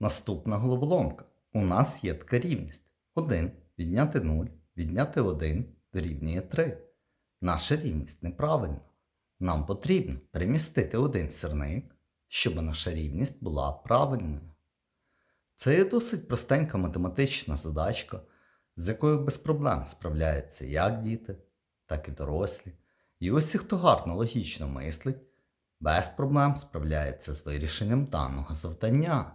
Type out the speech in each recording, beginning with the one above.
Наступна головоломка. У нас є така рівність. 1 відняти 0, відняти 1 дорівнює 3. Наша рівність неправильна. Нам потрібно перемістити один сірник, щоб наша рівність була правильною. Це є досить простенька математична задачка, з якою без проблем справляються як діти, так і дорослі. І усі, хто гарно логічно мислить, без проблем справляється з вирішенням даного завдання.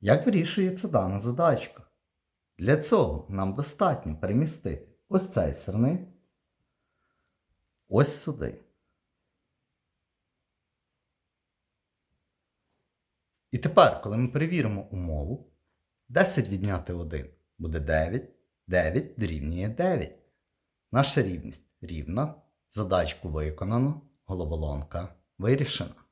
Як вирішується дана задачка? Для цього нам достатньо перемістити ось цей сирник ось сюди. І тепер, коли ми перевіримо умову, 10 відняти 1 буде 9, 9 дорівнює 9. Наша рівність рівна, задачку виконано, головоломка вирішена.